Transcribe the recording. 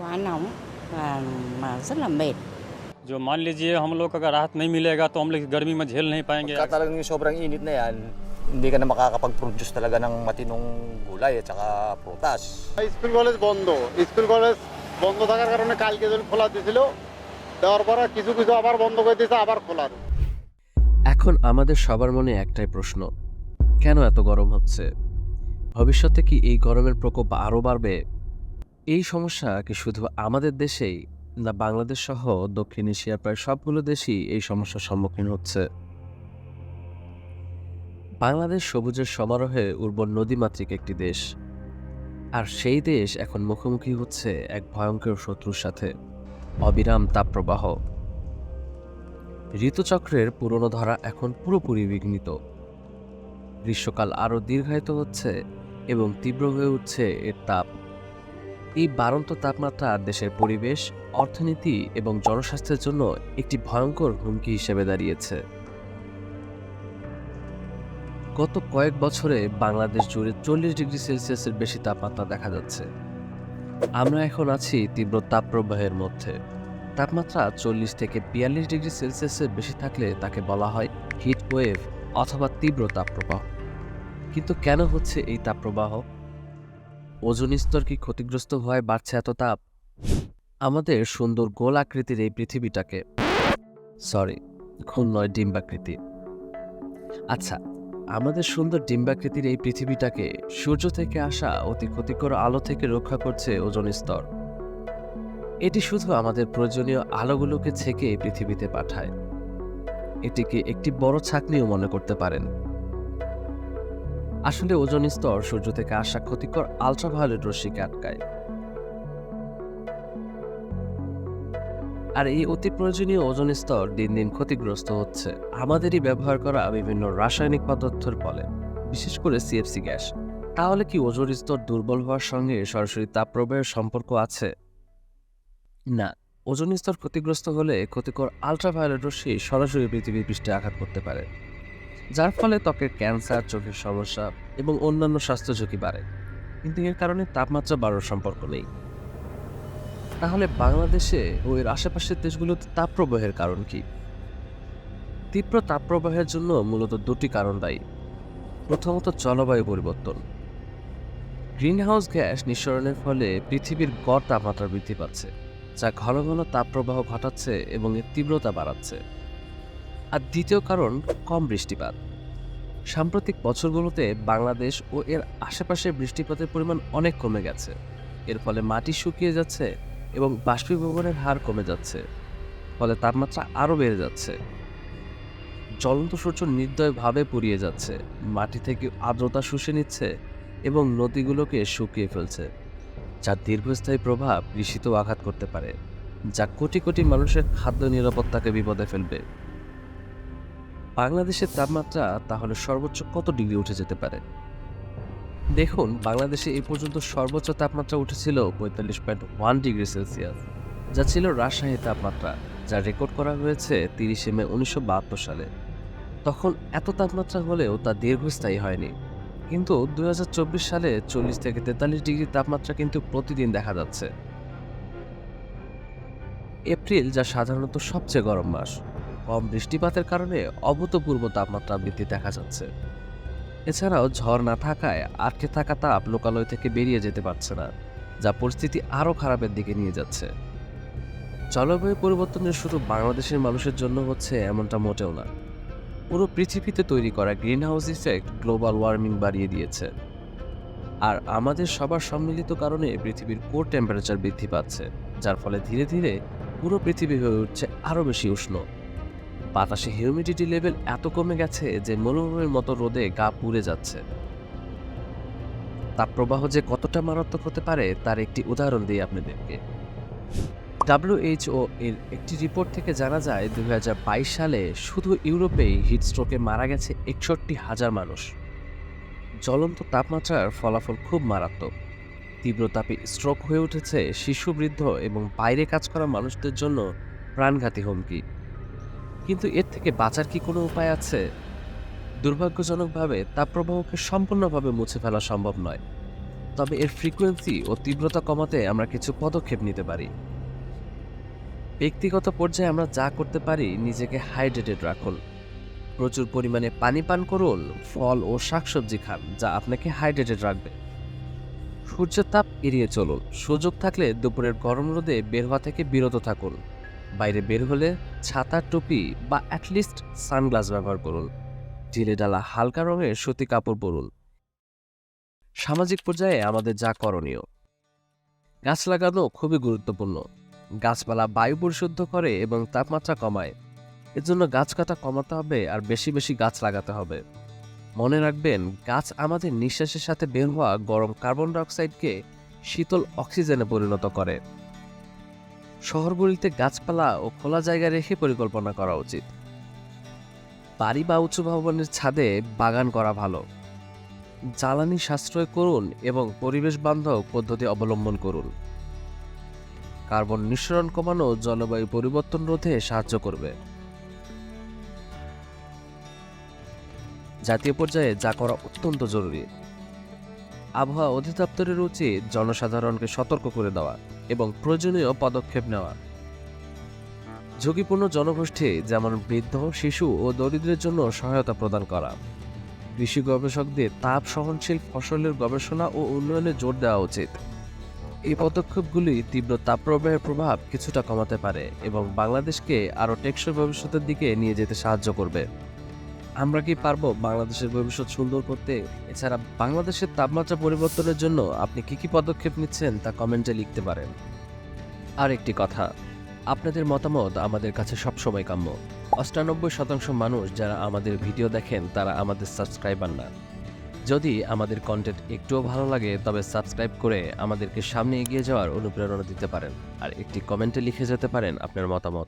quá nóng và mà rất là mệt जो मान लीजिए हम लोग को अगर राहत नहीं मिलेगा तो हम लोग गर्मी में झेल नहीं पाएंगे Pagka talagang yung sobrang init na yan, hindi ka na makakapag-produce talaga ng matinong gulay at saka prutas. School college বন্ধ স্কুল কলেজ বন্ধ থাকার কারণে কালকে যখন খোলা দিয়েছিল দেওয়ার পরে কিছু কিছু আবার বন্ধ করে দিয়েছে আবার খোলা এখন আমাদের সবার মনে একটাই প্রশ্ন কেন এত গরম হচ্ছে ভবিষ্যতে কি এই গরমের প্রকোপ আরও বাড়বে এই সমস্যা কি শুধু আমাদের দেশেই না, বাংলাদেশ সহ দক্ষিণ এশিয়ার প্রায় সবগুলো দেশই এই সমস্যার সম্মুখীন হচ্ছে। বাংলাদেশ সবুজের সমারোহে উর্বর নদীমাতৃক একটি দেশ। আর সেই দেশ এখন মুখোমুখি হচ্ছে এক ভয়ঙ্কর শত্রুর সাথে। অবিরাম তাপপ্রবাহ। ঋতুচক্রের পুরনো ধারা এখন পুরোপুরি বিঘ্নিত। গ্রীষ্মকাল আরও দীর্ঘায়িত হচ্ছে এবং তীব্র হয়ে উঠছে এর তাপ। এই বাড়ন্ত তাপমাত্রা দেশের পরিবেশ, অর্থনীতি এবং জনস্বাস্থ্যের জন্য একটি ভয়ঙ্কর হুমকি হিসেবে দাঁড়িয়েছে। গত কয়েক বছরে বাংলাদেশ জুড়ে চল্লিশ ডিগ্রি সেলসিয়াসের বেশি তাপমাত্রা দেখা যাচ্ছে। আমরা এখন আছি তীব্র তাপপ্রবাহের মধ্যে। তাপমাত্রা চল্লিশ থেকে বিয়াল্লিশ ডিগ্রি সেলসিয়াসের বেশি থাকলে তাকে বলা হয় হিট ওয়েভ অথবা তীব্র তাপপ্রবাহ। কিন্তু কেন হচ্ছে এই তাপপ্রবাহ? ওজন স্তর কি ক্ষতিগ্রস্ত হওয়ায় বাড়ছে এত তাপ? আমাদের সুন্দর গোল আকৃতির এই পৃথিবীটাকে। সরি খুন নয় ডিম্বাকৃতি। আচ্ছা আমাদের সুন্দর ডিম্বাকৃতির এই পৃথিবীটাকে সূর্য থেকে আসা অতি ক্ষতিকর আলো থেকে রক্ষা করছে ওজন স্তর। এটি শুধু আমাদের প্রয়োজনীয় আলোগুলোকে ছেকে পৃথিবীতে পাঠায়। এটিকে একটি বড় ছাকনিও মনে করতে পারেন। আসলে ওজন স্তর সূর্য থেকে আসা ক্ষতিকর আলট্রাভায়োলেট রশ্মিকে আটকায়। আর এই অতি প্রয়োজনীয় ওজন স্তর দিন দিন ক্ষতিগ্রস্ত হচ্ছে। আমাদেরই ব্যবহার করা বিভিন্ন রাসায়নিক পদার্থের ফলে, বিশেষ করে সিএফসি গ্যাস। তাহলে কি ওজন স্তর দুর্বল হওয়ার সঙ্গে সরাসরি তাপপ্রবাহের সম্পর্ক আছে? না, ওজন স্তর ক্ষতিগ্রস্ত হলে ক্ষতিকর আলট্রাভায়োলেট রশ্মি সরাসরি পৃথিবীর পৃষ্ঠে আঘাত করতে পারে। যার ফলে ত্বকের ক্যান্সার, চোখের সমস্যা এবং অন্যান্য স্বাস্থ্য ঝুঁকি বাড়ে। কিন্তু এর কারণে তাপমাত্রা বাড়ার সম্পর্ক নেই। তাহলে বাংলাদেশে ও এর আশেপাশের দেশগুলোতে তাপপ্রবাহের কারণ কি? তীব্র তাপপ্রবাহের জন্য মূলত দুটি কারণ দায়ী। প্রথমত জলবায়ু পরিবর্তন। গ্রিনহাউস গ্যাস নিঃসরণের ফলে পৃথিবীর গড় তাপমাত্রা বৃদ্ধি পাচ্ছে, যা ঘন ঘন তাপপ্রবাহ ঘটাচ্ছে এবং এর তীব্রতা বাড়াচ্ছে। আর দ্বিতীয় কারণ কম বৃষ্টিপাত। সাম্প্রতিক বছরগুলোতে বাংলাদেশ ও এর আশেপাশে বৃষ্টিপাতের পরিমাণ অনেক কমে গেছে। এর ফলে মাটি শুকিয়ে যাচ্ছে এবং বাষ্পীভবনের হার কমে যাচ্ছে, ফলে তাপমাত্রা আরও বেড়ে যাচ্ছে। জ্বলন্ত সূর্য নির্দয়ভাবে পুড়িয়ে যাচ্ছে, মাটি থেকে আর্দ্রতা শুষে নিচ্ছে এবং নদীগুলোকে শুকিয়ে ফেলছে যার দীর্ঘস্থায়ী প্রভাব কৃষিতেও আঘাত করতে পারে, যা কোটি কোটি মানুষের খাদ্য নিরাপত্তাকে বিপদে ফেলবে। বাংলাদেশের তাপমাত্রা তাহলে সর্বোচ্চ কত ডিগ্রি উঠে যেতে পারে? দেখুন, বাংলাদেশে এই পর্যন্ত সর্বোচ্চ তাপমাত্রা উঠেছিল পঁয়তাল্লিশ পয়েন্ট ওয়ান ডিগ্রি সেলসিয়াস, যা ছিল রাজশাহী তাপমাত্রা, যা রেকর্ড করা হয়েছে তিরিশে মে উনিশশো বাহাত্তর সালে। তখন এত তাপমাত্রা হলেও তা দীর্ঘস্থায়ী হয়নি। কিন্তু দুই হাজার চব্বিশ সালে চল্লিশ থেকে তেতাল্লিশ ডিগ্রি তাপমাত্রা কিন্তু প্রতিদিন দেখা যাচ্ছে। এপ্রিল, যা সাধারণত সবচেয়ে গরম মাস কম বৃষ্টিপাতের কারণে অভূতপূর্ব তাপমাত্রা বৃদ্ধি দেখা যাচ্ছে। এছাড়াও ঝড় না থাকায় আটকে থাকা তাপ লোকালয় থেকে বেরিয়ে যেতে পারছে না, যা পরিস্থিতি আরও খারাপের দিকে নিয়ে যাচ্ছে। জলবায়ু পরিবর্তনের শুধু বাংলাদেশের মানুষের জন্য হচ্ছে এমনটা মোটেও না। পুরো পৃথিবীতে তৈরি করা greenhouse effect global warming বাড়িয়ে দিয়েছে। আর আমাদের সবার সম্মিলিত কারণে পৃথিবীর কোর টেম্পারেচার বৃদ্ধি পাচ্ছে, যার ফলে ধীরে ধীরে পুরো পৃথিবী হয়ে উঠছে আরও বেশি উষ্ণ। বাতাসে হিউমিডিটি লেভেল এত কমে গেছে যে মরুভূমির মতো রোদে গা পুড়ে যাচ্ছে। তাপপ্রবাহ যে কতটা মারাত্মক হতে পারে, তার একটি উদাহরণ দিই আপনাদেরকে। ডাব্লিউএইচও এর একটি রিপোর্ট থেকে জানা যায় দু হাজার বাইশ সালে শুধু ইউরোপেই হিটস্ট্রোকে মারা গেছে একষট্টি হাজার মানুষ। জ্বলন্ত তাপমাত্রার ফলাফল খুব মারাত্মক। তীব্র তাপে স্ট্রোক হয়ে উঠেছে শিশু, বৃদ্ধ এবং বাইরে কাজ করা মানুষদের জন্য প্রাণঘাতী হুমকি। কিন্তু এর থেকে বাঁচার কি কোনো উপায় আছে? দুর্ভাগ্যজনকভাবে তাপপ্রবাহকে সম্পূর্ণভাবে মুছে ফেলা সম্ভব নয়। তবে এর ফ্রিকোয়েন্সি ও তীব্রতা কমাতে আমরা কিছু পদক্ষেপ নিতে পারি। ব্যক্তিগত পর্যায়ে আমরা যা করতে পারি, নিজেকে হাইড্রেটেড রাখুন। প্রচুর পরিমাণে পানি পান করুন, ফল ও শাকসবজি খান, যা আপনাকে হাইড্রেটেড রাখবে। সূর্যের তাপ এড়িয়ে চলুন। সুযোগ থাকলে দুপুরের গরম রোদে বের হওয়া থেকে বিরত থাকুন। বাইরে বের হলে ছাতা টুপি বা অ্যাটলিস্ট সানগ্লাস ব্যবহার করুন। ঢিলে ডালা হালকা রঙের সুতি কাপড় পরুন। সামাজিক পর্যায়ে আমাদের যা করণীয়। গাছ লাগানো খুবই গুরুত্বপূর্ণ। গাছপালা বায়ু পরিশুদ্ধ করে এবং তাপমাত্রা কমায়। এজন্য গাছ কাটা কমাতে হবে আর বেশি বেশি গাছ লাগাতে হবে। মনে রাখবেন, গাছ আমাদের নিঃশ্বাসের সাথে বের হওয়া গরম কার্বন ডাইঅক্সাইডকে শীতল অক্সিজেনে পরিণত করে। শহরগুলিতে গাছপালা ও খোলা জায়গা রেখে পরিকল্পনা করা উচিত। বাড়ি বা উঁচু ভবনের ছাদে বাগান করা ভালো। জ্বালানি সাশ্রয় করুন এবং পরিবেশ বান্ধব পদ্ধতি অবলম্বন করুন। কার্বন নিঃসরণ কমানো জলবায়ু পরিবর্তন রোধে সাহায্য করবে। জাতীয় পর্যায়ে যা করা অত্যন্ত জরুরি। আবহাওয়া অধিদপ্তরের উচিত জনসাধারণকে সতর্ক করে দেওয়া। এবং প্রয়োজনীয় পদক্ষেপ নেওয়া। ঝুঁকিপূর্ণ জনগোষ্ঠী যেমন বৃদ্ধ, শিশু ও দরিদ্রের জন্য সহায়তা প্রদান করা। কৃষি গবেষকদের তাপ সহনশীল ফসলের গবেষণা ও উন্নয়নে জোর দেওয়া উচিত। এই পদক্ষেপগুলি তীব্র তাপপ্রবাহের প্রভাব কিছুটা কমাতে পারে এবং বাংলাদেশকে আরও টেকসই ভবিষ্যতের দিকে নিয়ে যেতে সাহায্য করবে। আমরা কি পারব বাংলাদেশের ভবিষ্যৎ সুন্দর করতে? এছাড়া বাংলাদেশের তাপমাত্রা পরিবর্তনের জন্য আপনি কি কি পদক্ষেপ নিচ্ছেন তা কমেন্টে লিখতে পারেন। আর একটি কথা, আপনাদের মতামত আমাদের কাছে সবসময় কাম্য। অষ্টানব্বই শতাংশ মানুষ যারা আমাদের ভিডিও দেখেন, তারা আমাদের সাবস্ক্রাইবার না। যদি আমাদের কন্টেন্ট একটুও ভালো লাগে, তবে সাবস্ক্রাইব করে আমাদেরকে সামনে এগিয়ে যাওয়ার অনুপ্রেরণা দিতে পারেন। আর একটি কমেন্টে লিখে যেতে পারেন আপনার মতামত।